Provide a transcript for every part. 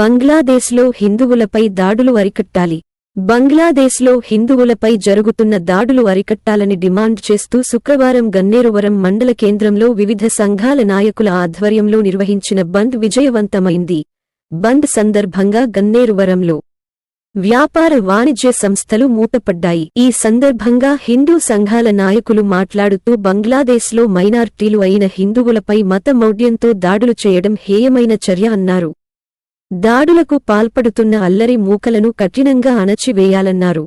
బంగ్లాదేశ్లో హిందువులపై దాడులు అరికట్టాలి. బంగ్లాదేశ్లో హిందువులపై జరుగుతున్న దాడులు అరికట్టాలని డిమాండ్ చేస్తూ శుక్రవారం గన్నేరువరం మండల కేంద్రంలో వివిధ సంఘాల నాయకుల ఆధ్వర్యంలో నిర్వహించిన బంద్ విజయవంతమైంది. బంద్ సందర్భంగా గన్నేరువరంలో వ్యాపార వాణిజ్య సంస్థలు మూతపడ్డాయి. ఈ సందర్భంగా హిందూ సంఘాల నాయకులు మాట్లాడుతూ బంగ్లాదేశ్లో మైనార్టీలు అయిన హిందువులపై మత మౌఢ్యంతో దాడులు చేయడం హేయమైన చర్య అన్నారు. దాడులకు పాల్పడుతున్న అల్లరి మూకలను కఠినంగా అణచివేయాలన్నారు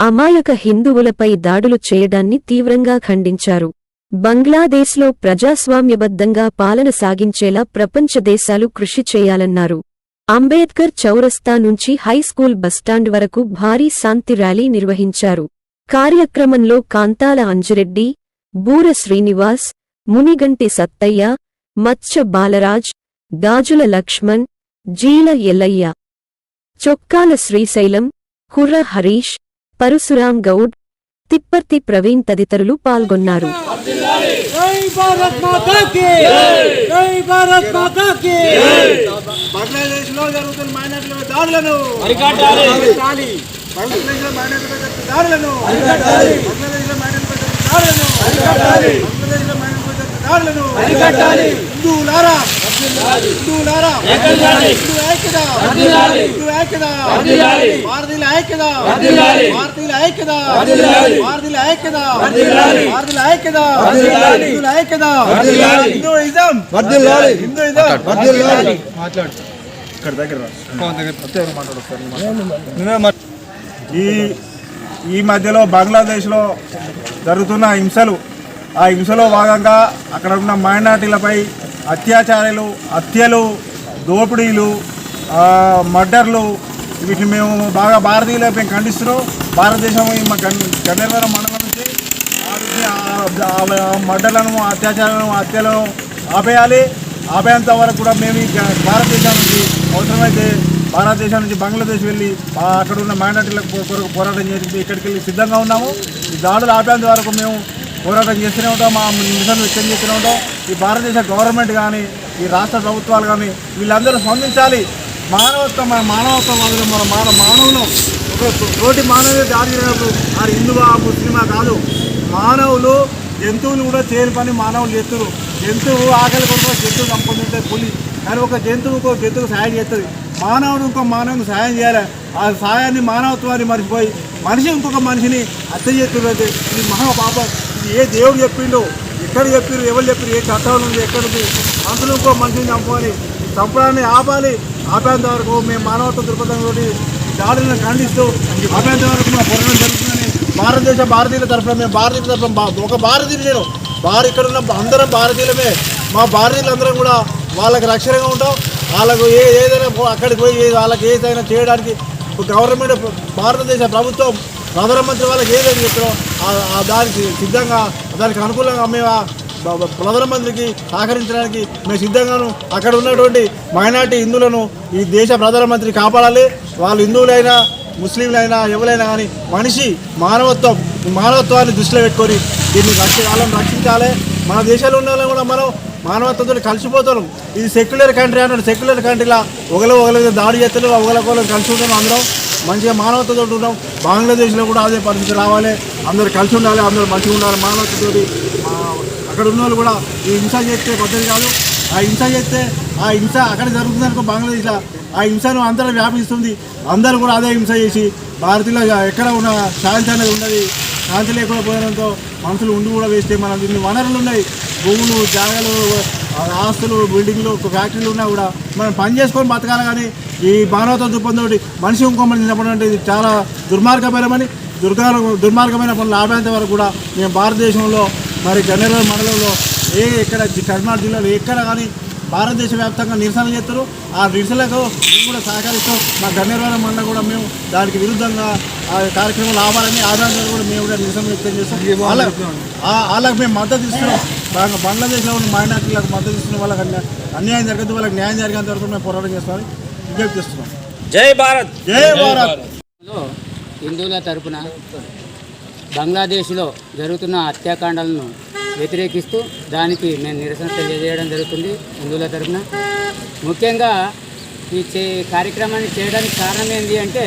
అమాయక హిందువులపై దాడులు చేయడాన్ని తీవ్రంగా ఖండించారు. బంగ్లాదేశ్లో ప్రజాస్వామ్యబద్ధంగా పాలన సాగించేలా ప్రపంచ దేశాలు కృషి చేయాలన్నారు. అంబేద్కర్ చౌరస్తా నుంచి హైస్కూల్ బస్టాండ్ వరకు భారీ శాంతి ర్యాలీ నిర్వహించారు. కార్యక్రమంలో కాంతాల అంజిరెడ్డి బూర శ్రీనివాస్ మునిగంటి సత్తయ్య మత్స్య బాలరాజ్ గాజుల లక్ష్మణ్ జీల ఎల్లయ్య. చొక్కాల శ్రీశైలం కుర్ర హరీష్ పరశురాం గౌడ్ తిప్పర్తి ప్రవీణ్ తదితరులు పాల్గొన్నారు. జై భారత్ మాతా కి జై భారత్ మాతా కి. బంగ్లాదేశ్లో జరుగుతున్న మైనార్టీల దాడులను. అరికట్టాలి. హిందువులారా హిందువులారా ఐక్యత ఐక్యత భారతీయుల ఐక్యత భారతీయుల ఐక్యత భారతీయుల ఐక్యత భారతీయుల ఐక్యత హిందువుల ఐక్యత హిందూయిజం. హిందూయిజం. మాట్లాడు. ఇక్కడ దగ్గర ఈ ఈ మధ్యలో బంగ్లాదేశ్లో జరుగుతున్న హింసలు ఆ హింసలో భాగంగా అక్కడ ఉన్న మైనార్టీలపై అత్యాచారాలు హత్యలు దోపిడీలు మర్డర్లు వీటిని మేము బాగా భారతీయులు మేము ఖండిస్తున్నాం. భారతదేశం మా గన్ మండలం నుంచి మర్డర్లను అత్యాచారాలను హత్యలను ఆపేయాలి. ఆపేంత వరకు కూడా మేము భారతదేశానికి భారతదేశం నుంచి అవసరమైతే భారతదేశం నుంచి బంగ్లాదేశ్ వెళ్ళి అక్కడ ఉన్న మైనార్టీలకు కొరకు పోరాటం చేసి ఇక్కడికి వెళ్ళి సిద్ధంగా ఉన్నాము. ఈ దాడులు ఆపేంత వరకు మేము పోరాటం చేస్తూనే ఉంటాం మా నిరసన వ్యక్తం చేస్తూనే ఉంటాం. ఈ భారతదేశ గవర్నమెంట్ కానీ ఈ రాష్ట్ర ప్రభుత్వాలు కానీ వీళ్ళందరూ స్పందించాలి. మానవత్వం మన మానవత్వం మన మానవ మానవులు. ఒక తోటి మానవులు దాడి చేసినప్పుడు అది హిందువా ముస్లిమా కాదు. మానవులు జంతువులు కూడా చేయని పని మానవులు చేస్తారు. జంతువు ఆకలి కొరకు జంతువు సంపొందితే పులి కానీ ఒక జంతువు ఇంకో జంతువుకు సాయం చేస్తుంది. మానవుడు ఇంకో మానవునికి సాయం చేయాలి. ఆ సాయాన్ని మానవత్వాన్ని మర్చిపోయి మనిషి ఇంకొక మనిషిని హత్య చేస్తున్నది ఇది మహాపాపం. ఏ దేవుడు చెప్పిండో ఎక్కడ చెప్పారు ఎవరు చెప్పారు ఏ చట్టం ఉంది ఎక్కడ ఉంది మనుషులు ఇంకో మనిషిని చంపాలి చంపడాన్ని ఆపాలి. ఆపేంత వరకు మేము మానవత్వ దృక్పథంతో దాడులను ఖండిస్తూ ఆపేంత వరకు మా పోరాటం జరుగుతుందని భారతదేశ భారతీయుల తరఫున మేము భారతీయుల తరఫున ఒక భారతీయులు నేను భారత ఇక్కడ ఉన్న అందరం భారతీయులమే. మా భారతీయులందరం కూడా వాళ్ళకి రక్షణగా ఉంటాం. వాళ్ళకు ఏ ఏదైనా అక్కడికి పోయి వాళ్ళకి ఏదైనా చేయడానికి గవర్నమెంట్ భారతదేశ ప్రభుత్వం ప్రధానమంత్రి వాళ్ళకి ఏదైతే చెప్పారో ఆ- దానికి సిద్ధంగా దానికి అనుకూలంగా మేము ప్రధానమంత్రికి సహకరించడానికి మేము సిద్ధంగాను అక్కడ ఉన్నటువంటి మైనార్టీ హిందువులను ఈ దేశ ప్రధానమంత్రి కాపాడాలి. వాళ్ళు హిందువులైనా ముస్లింలైనా ఎవరైనా కానీ మనిషి మానవత్వం ఈ మానవత్వాన్ని దృష్టిలో పెట్టుకొని దీన్ని రక్ష వాళ్ళని రక్షించాలి. మన దేశంలో ఉన్న కూడా మనం మానవత్వంతో కలిసిపోతున్నాం. ఇది సెక్యులర్ కంట్రీ అన్నాడు. సెక్యులర్ కంట్రీలా ఒకరు ఒకరి దాడి చేస్తున్నారు. ఒకరికొకరు కలిసి ఉంటాం అందరం. మంచిగా మానవత్వంతో ఉన్నాం బంగ్లాదేశ్లో కూడా అదే పరిస్థితి రావాలి. అందరూ కలిసి ఉండాలి అందరూ మంచిగా ఉండాలి. మానవతతో అక్కడ ఉన్న వాళ్ళు కూడా ఈ హింస చేస్తే పద్ధతి కాదు. ఆ హింస చేస్తే ఆ హింస అక్కడ జరుగుతుంది అనుకో బంగ్లాదేశ్లో ఆ హింసను అందరూ వ్యాపిస్తుంది. అందరూ కూడా అదే హింస చేసి భారతీయులు ఎక్కడ ఉన్న శాంతి అనేది ఉన్నది శాంతి లేకుండా పోయడంతో మనుషులు ఉండి కూడా వేస్తే మన దీన్ని వనరులు ఉన్నాయి. భూములు జాగాలు ఆస్తులు బిల్డింగ్లు ఫ్యాక్టరీలు ఉన్నా కూడా మనం పని చేసుకొని బతకాలి కానీ ఈ మానవత దృక్పథంతో మనిషి ఇంకో మనిషి ఇది చాలా దుర్మార్గమైన పని దుర్గా దుర్మార్గమైన పనులు ఆపేంత వరకు కూడా మేము భారతదేశంలో మరి గన్నేరు మండలంలో ఏ ఎక్కడ కర్నాటక జిల్లాలో ఎక్కడ కానీ భారతదేశ వ్యాప్తంగా నిరసన చేస్తారు. ఆ నిరసనలకు మేము కూడా సహకరిస్తాం. మా గన్నేరవరం మండలం కూడా మేము దానికి విరుద్ధంగా ఆ కార్యక్రమాలు ఆపాలని ఆదాయంగా కూడా మేము కూడా నిరసన వ్యక్తం చేస్తాం. వాళ్ళకి మేము మద్దతు ఇస్తున్నాం. బాగా బంగ్లాదేశ్లో ఉన్న మైనార్టీలకు మద్దతు ఇస్తున్న వాళ్ళకి అన్యా- అన్యాయం జరగదు వాళ్ళకి న్యాయం జరిగేంత వరకు మేము పోరాటం చేస్తామని విజ్ఞప్తి చేస్తున్నాం జై భారత్. జై భారత్. లో హిందువుల తరపున బంగ్లాదేశ్లో జరుగుతున్న హత్యాకాండాలను వ్యతిరేకిస్తూ దానికి మేము నిరసన తెలియజేయడం జరుగుతుంది హిందువుల తరపున. ముఖ్యంగా ఈ చే కార్యక్రమాన్ని చేయడానికి కారణం ఏంటి అంటే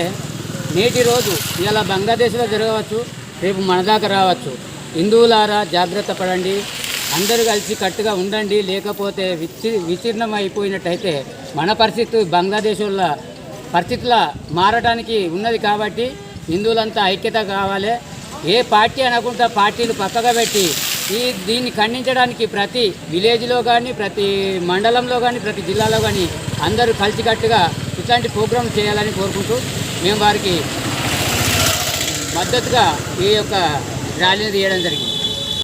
నేటి రోజు ఇలా బంగ్లాదేశ్లో జరగవచ్చు రేపు మన దాకా రావచ్చు. హిందువులారా జాగ్రత్త పడండి. అందరూ కలిసి కట్టుగా ఉండండి లేకపోతే విచి విచీర్ణం అయిపోయినట్టయితే మన పరిస్థితి బంగ్లాదేశ్ వాళ్ళ పరిస్థితుల మారడానికి ఉన్నది కాబట్టి హిందువులంతా ఐక్యత కావాలి. ఏ పార్టీ అనకుండా పార్టీలు పక్కగా పెట్టి ఈ దీన్ని ఖండించడానికి ప్రతి విలేజ్లో కానీ ప్రతి మండలంలో కానీ ప్రతి జిల్లాలో కానీ అందరూ కలిసికట్టుగా ఇట్లాంటి ప్రోగ్రాం చేయాలని కోరుకుంటూ మేము వారికి మద్దతుగా ఈ యొక్క ర్యాలీని తీయడం జరిగింది.